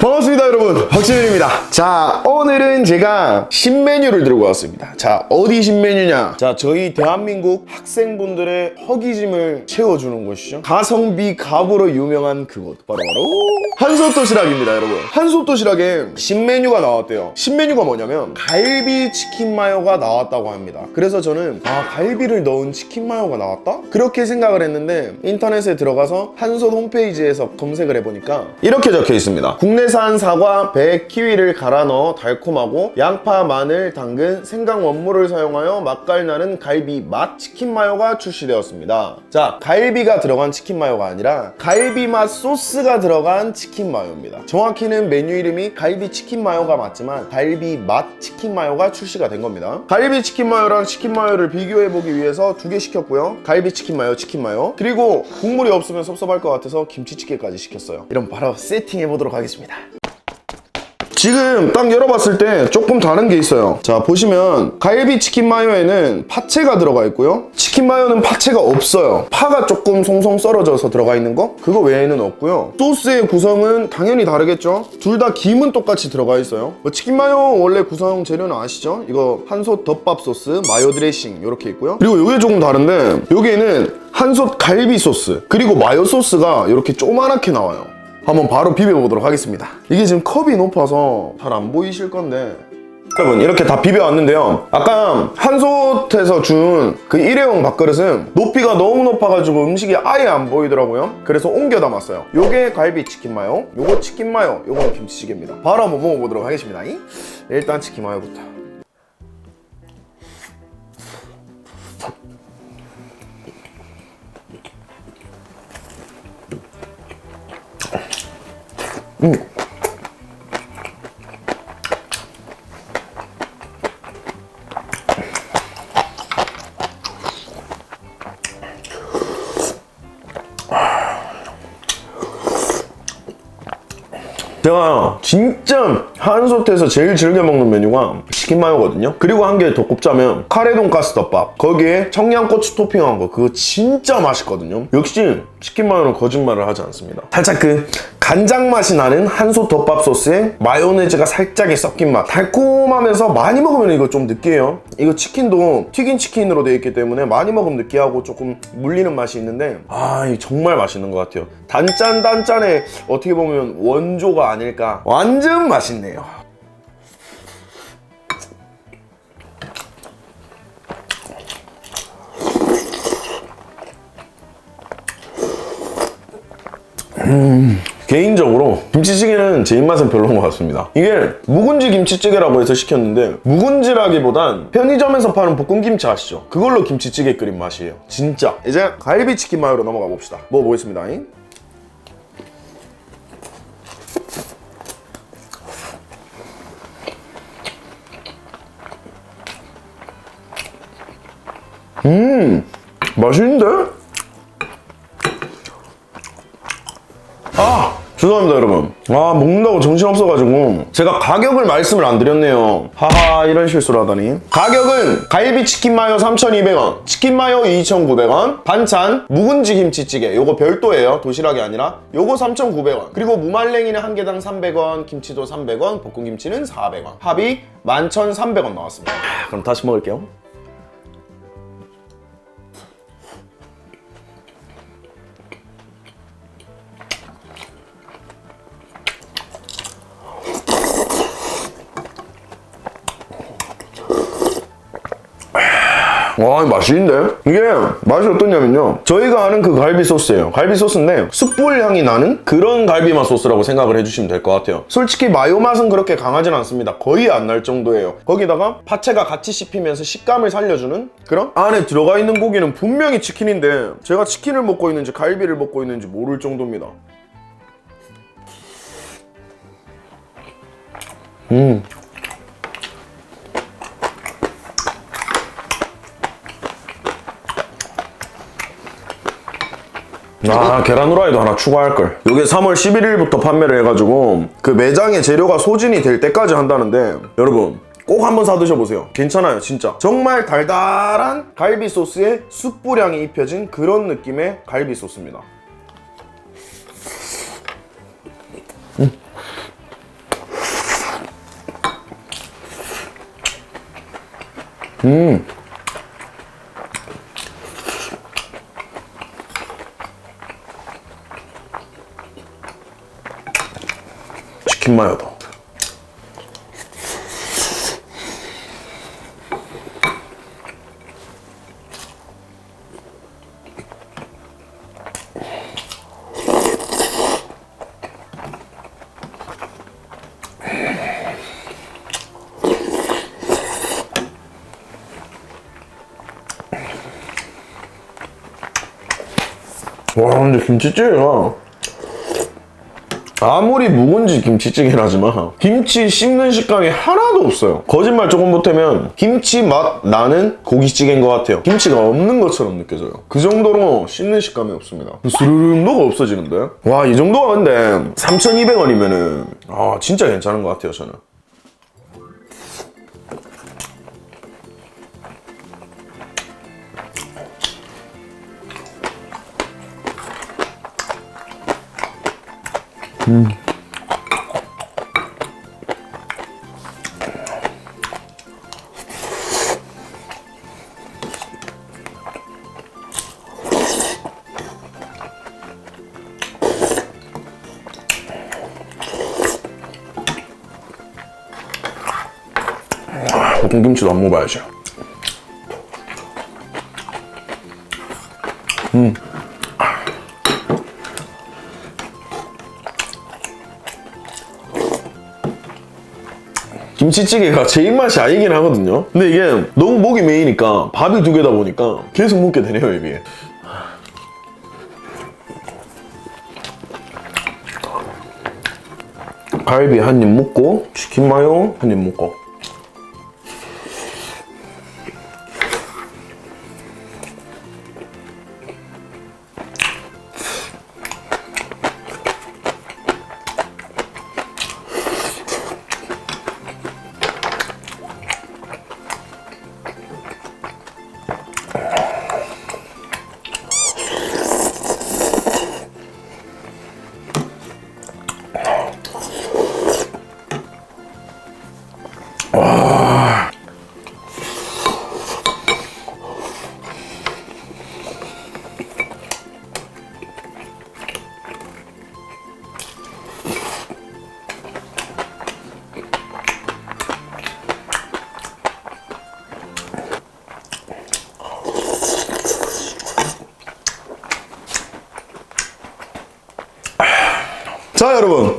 반갑습니다 여러분. 박진일입니다. 자 오늘은 제가 신메뉴를 들고 왔습니다. 자 어디 신메뉴냐? 자 저희 대한민국 학생분들의 허기짐을 채워주는 곳이죠. 가성비 갑으로 유명한 그곳. 바로바로 한솥 도시락입니다 여러분. 한솥 도시락에 신메뉴가 나왔대요. 신메뉴가 뭐냐면 갈비 치킨 마요가 나왔다고 합니다. 그래서 저는 아 갈비를 넣은 치킨 마요가 나왔다? 그렇게 생각을 했는데 인터넷에 들어가서 한솥 홈페이지에서 검색을 해보니까 이렇게 적혀 있습니다. 국내 산 사과, 배, 키위를 갈아 넣어 달콤하고 양파, 마늘, 당근, 생강 원물을 사용하여 맛깔 나는 갈비 맛 치킨 마요가 출시되었습니다. 자 갈비가 들어간 치킨 마요가 아니라 갈비 맛 소스가 들어간 치킨 마요입니다. 정확히는 메뉴 이름이 갈비 치킨 마요가 맞지만 갈비 맛 치킨 마요가 출시가 된 겁니다. 갈비 치킨 마요랑 치킨 마요를 비교해보기 위해서 두 개 시켰고요. 갈비 치킨 마요, 치킨 마요. 그리고 국물이 없으면 섭섭할 것 같아서 김치찌개까지 시켰어요. 이럼 바로 세팅해보도록 하겠습니다 지금 딱 열어봤을 때 조금 다른 게 있어요. 자 보시면 갈비 치킨 마요에는 파채가 들어가 있고요. 치킨 마요는 파채가 없어요. 파가 조금 송송 썰어져서 들어가 있는 거? 그거 외에는 없고요. 소스의 구성은 당연히 다르겠죠? 둘 다 김은 똑같이 들어가 있어요. 뭐 치킨 마요 원래 구성 재료는 아시죠? 이거 한솥 덮밥 소스 마요 드레싱 이렇게 있고요. 그리고 이게 조금 다른데 여기에는 한솥 갈비 소스 그리고 마요 소스가 이렇게 조그맣게 나와요 한번 바로 비벼보도록 하겠습니다. 이게 지금 컵이 높아서 잘 안 보이실 건데 여러분 이렇게 다 비벼왔는데요. 아까 한솥에서 준 그 일회용 밥그릇은 높이가 너무 높아가지고 음식이 아예 안 보이더라고요. 그래서 옮겨 담았어요. 요게 갈비 치킨 마요, 요거 치킨 마요, 요거는 김치찌개입니다. 바로 한번 먹어보도록 하겠습니다. 일단 치킨 마요부터. 제가 진짜 한솥에서 제일 즐겨 먹는 메뉴가 치킨 마요거든요. 그리고 한 개 더 꼽자면 카레 돈가스 덮밥. 거기에 청양고추 토핑한 거 그거 진짜 맛있거든요. 역시 치킨 마요는 거짓말을 하지 않습니다. 살짝 그 간장 맛이 나는 한솥 덮밥 소스에 마요네즈가 살짝의 섞인 맛. 달콤하면서 많이 먹으면 이거 좀 느끼해요. 이거 치킨도 튀긴 치킨으로 되어 있기 때문에 많이 먹으면 느끼하고 조금 물리는 맛이 있는데 아, 정말 맛있는 것 같아요. 단짠 단짠의 어떻게 보면 원조가 아닐까. 완전 맛있네요. 개인적으로 김치찌개는 제 입맛은 별로인 것 같습니다. 이게 묵은지 김치찌개라고 해서 시켰는데 묵은지라기보단 편의점에서 파는 볶음김치 아시죠? 그걸로 김치찌개 끓인 맛이에요. 진짜. 이제 갈비치킨 마요로 넘어가 봅시다. 먹어보겠습니다. 음, 맛있는데? 아 죄송합니다 여러분. 아 먹는다고 정신없어가지고 제가 가격을 말씀을 안 드렸네요. 하하 이런 실수를 하다니. 가격은 갈비 치킨 마요 3,200원 치킨 마요 2,900원 반찬 묵은지 김치찌개 요거 별도예요. 도시락이 아니라 요거 3,900원. 그리고 무말랭이는 한 개당 300원 김치도 300원 볶음김치는 400원. 합이 11,300원 나왔습니다. 아, 그럼 다시 먹을게요 와 맛있는데? 이게 맛이 어떠냐면요. 저희가 아는 그 갈비 소스예요. 갈비 소스인데 숯불 향이 나는 그런 갈비 맛 소스라고 생각을 해주시면 될 것 같아요. 솔직히 마요 맛은 그렇게 강하진 않습니다. 거의 안 날 정도예요. 거기다가 파채가 같이 씹히면서 식감을 살려주는 그런 안에 들어가 있는 고기는 분명히 치킨인데 제가 치킨을 먹고 있는지 갈비를 먹고 있는지 모를 정도입니다. 음 아 어? 계란 후라이도 하나 추가할걸. 요게 3월 11일부터 판매를 해가지고 그 매장의 재료가 소진이 될 때까지 한다는데 여러분 꼭 한번 사 드셔보세요. 괜찮아요 진짜. 정말 달달한 갈비 소스에 숯불향이 입혀진 그런 느낌의 갈비 소스입니다. 음. 음. 킨 마요도. 와 근데 김치찌개가 아무리 묵은지 김치찌개라지만 김치 씹는 식감이 하나도 없어요. 거짓말 조금 못하면 김치 맛 나는 고기찌개인 것 같아요. 김치가 없는 것처럼 느껴져요. 그 정도로 씹는 식감이 없습니다. 스르륵도가 없어지는데? 와 이 정도가 근데 3,200원이면은 아 진짜 괜찮은 것 같아요 저는 볶음김치도 안 먹어봐야죠 김치찌개가 제 입맛이 아니긴 하거든요. 근데 이게 너무 목이 메이니까 밥이 두 개다 보니까 계속 먹게 되네요, 이게. 갈비 한 입 먹고 치킨 마요 한 입 먹고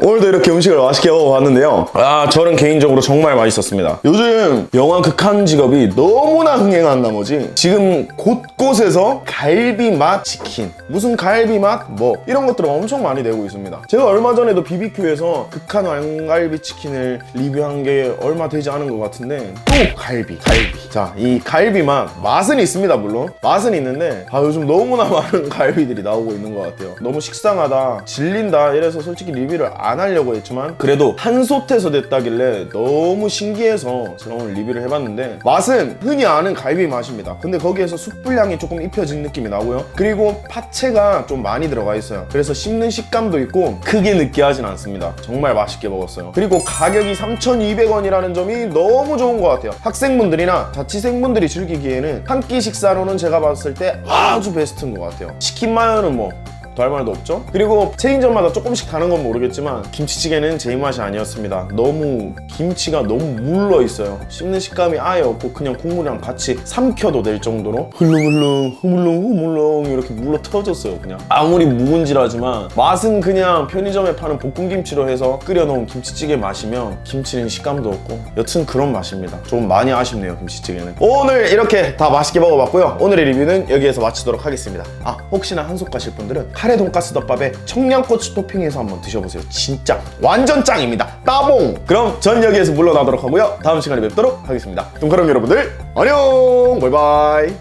or 이렇게 음식을 맛있게 먹어봤는데요. 아 저는 개인적으로 정말 맛있었습니다. 요즘 영화 극한 직업이 너무나 흥행한 나머지 지금 곳곳에서 갈비 맛 치킨 무슨 갈비 맛 뭐 이런 것들을 엄청 많이 내고 있습니다. 제가 얼마 전에도 BBQ에서 극한 왕갈비 치킨을 리뷰한 게 얼마 되지 않은 것 같은데 또 갈비 갈비. 자 이 갈비 맛 맛은 있습니다 물론. 맛은 있는데 아 요즘 너무나 많은 갈비들이 나오고 있는 것 같아요. 너무 식상하다 질린다 이래서 솔직히 리뷰를 안 하려고 했지만 그래도 한솥에서 됐다길래 너무 신기해서 제가 오늘 리뷰를 해봤는데 맛은 흔히 아는 갈비 맛입니다. 근데 거기에서 숯불향이 조금 입혀진 느낌이 나고요. 그리고 파채가 좀 많이 들어가 있어요. 그래서 씹는 식감도 있고 크게 느끼하진 않습니다. 정말 맛있게 먹었어요. 그리고 가격이 3,200원이라는 점이 너무 좋은 것 같아요. 학생분들이나 자취생분들이 즐기기에는 한 끼 식사로는 제가 봤을 때 아주 베스트인 것 같아요. 치킨 마요는 뭐 더 할 말도 없죠? 그리고 체인점마다 조금씩 다른 건 모르겠지만 김치찌개는 제 입맛이 아니었습니다. 너무 김치가 너무 물러 있어요. 씹는 식감이 아예 없고 그냥 국물이랑 같이 삼켜도 될 정도로 흘렁흘렁 흐물렁 흐물렁 이렇게 물러 터졌어요. 그냥 아무리 묵은지라지만 맛은 그냥 편의점에 파는 볶음김치로 해서 끓여놓은 김치찌개 맛이면 김치는 식감도 없고 여튼 그런 맛입니다. 좀 많이 아쉽네요 김치찌개는. 오늘 이렇게 다 맛있게 먹어봤고요. 오늘의 리뷰는 여기에서 마치도록 하겠습니다. 아 혹시나 한솥 가실 분들은 카레 돈가스 덮밥에 청양고추 토핑해서 한번 드셔보세요. 진짜 완전 짱입니다. 따봉! 그럼 전 여기에서 물러나도록 하고요. 다음 시간에 뵙도록 하겠습니다. 그럼 그럼 여러분들 안녕! 바이바이!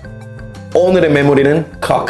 오늘의 메모리는 칵!